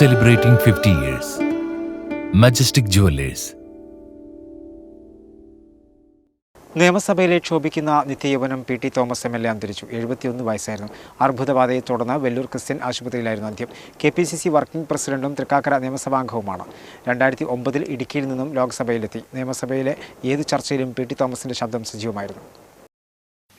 celebrating 50 years. Majestic Jewelers. നിയമസഭയിലെ ക്ഷോഭിക്കുന്ന നിത്യയൗവനം P T Thomas M L A അന്തരിച്ചു. എഴുപത്തിയൊന്ന് വയസ്സായിരുന്നു. അർബുദബാധയെ തുടർന്ന് വെല്ലൂർ ക്രിസ്ത്യൻ ആശുപത്രിയിലായിരുന്നു അന്ത്യം. K P C C working പ്രസിഡന്റും തൃക്കാക്കര നിയമസഭാംഗവുമാണ്. രണ്ടായിരത്തി ഒമ്പതിൽ ഇടുക്കിയിൽ നിന്നും ലോക്സഭയിലെത്തി. നിയമസഭയിലെ ഏത് ചർച്ചയിലും പി ടി തോമസിന്റെ ശബ്ദം സജീവമായിരുന്നു.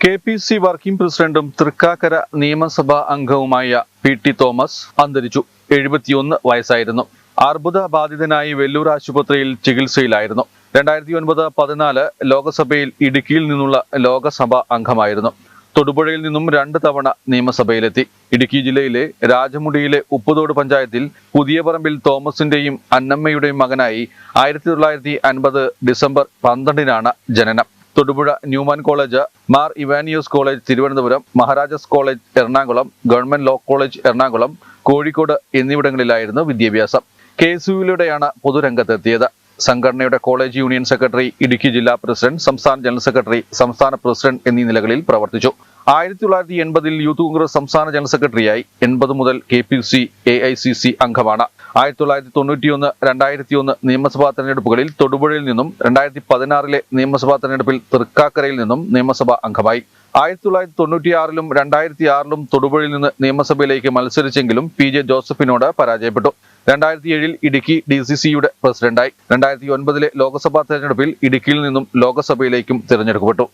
കെ പി സി വർക്കിംഗ് പ്രസിഡന്റും തൃക്കാക്കര നിയമസഭാ അംഗവുമായ പി ടി തോമസ് അന്തരിച്ചു. എഴുപത്തിയൊന്ന് വയസ്സായിരുന്നു. അർബുദ ബാധിതനായി വെല്ലൂർ ആശുപത്രിയിൽ ചികിത്സയിലായിരുന്നു. രണ്ടായിരത്തി ഒൻപത് പതിനാല് ലോകസഭയിൽ ഇടുക്കിയിൽ നിന്നുള്ള ലോകസഭാ അംഗമായിരുന്നു. തൊടുപുഴയിൽ നിന്നും രണ്ട് തവണ നിയമസഭയിലെത്തി. ഇടുക്കി ജില്ലയിലെ രാജമുടിയിലെ ഉപ്പുതോട് പഞ്ചായത്തിൽ പുതിയ പറമ്പിൽ തോമസിന്റെയും അന്നമ്മയുടെയും മകനായി ആയിരത്തി തൊള്ളായിരത്തി അൻപത് ഡിസംബർ പന്ത്രണ്ടിനാണ് ജനനം. Thodupuzha Newman college Mar Ivanios college Thiruvananthapuram Maharajas college Ernakulam government law college Ernakulam Kozhikode എന്നിവിടങ്ങളിലായിരുന്നു വിദ്യാഭ്യാസം. കെ എസ് യുയിലൂടെയാണ് പൊതുരംഗത്തെത്തിയത്. സംഘടനയുടെ കോളേജ് യൂണിയൻ സെക്രട്ടറി ഇടുക്കി ജില്ലാ പ്രസിഡന്റ് സംസ്ഥാന ജനറൽ സെക്രട്ടറി സംസ്ഥാന പ്രസിഡന്റ് എന്നീ നിലകളിൽ പ്രവർത്തിച്ചു. ആയിരത്തി തൊള്ളായിരത്തി എൺപതിൽ യൂത്ത് കോൺഗ്രസ് സംസ്ഥാന ജനറൽ സെക്രട്ടറിയായി. എൺപത് മുതൽ K P C A I C C അംഗമാണ്. ആയിരത്തി തൊള്ളായിരത്തി തൊണ്ണൂറ്റിയൊന്ന് രണ്ടായിരത്തി ഒന്ന് നിയമസഭാ തെരഞ്ഞെടുപ്പുകളിൽ തൊടുപുഴയിൽ നിന്നും രണ്ടായിരത്തി പതിനാറിലെ നിയമസഭാ തെരഞ്ഞെടുപ്പിൽ തൃക്കാക്കരയിൽ നിന്നും നിയമസഭാ അംഗമായി. ആയിരത്തി തൊള്ളായിരത്തി തൊണ്ണൂറ്റിയാറിലും രണ്ടായിരത്തി ആറിലും തൊടുപുഴയിൽ നിന്ന് നിയമസഭയിലേക്ക് മത്സരിച്ചെങ്കിലും പി ജെ ജോസഫിനോട് പരാജയപ്പെട്ടു. രണ്ടായിരത്തി ഏഴിൽ ഇടുക്കി ഡി സി സിയുടെ പ്രസിഡന്റായി. രണ്ടായിരത്തി ഒൻപതിലെ ലോക്സഭാ തെരഞ്ഞെടുപ്പിൽ ഇടുക്കിയിൽ നിന്നും ലോക്സഭയിലേക്കും തിരഞ്ഞെടുക്കപ്പെട്ടു.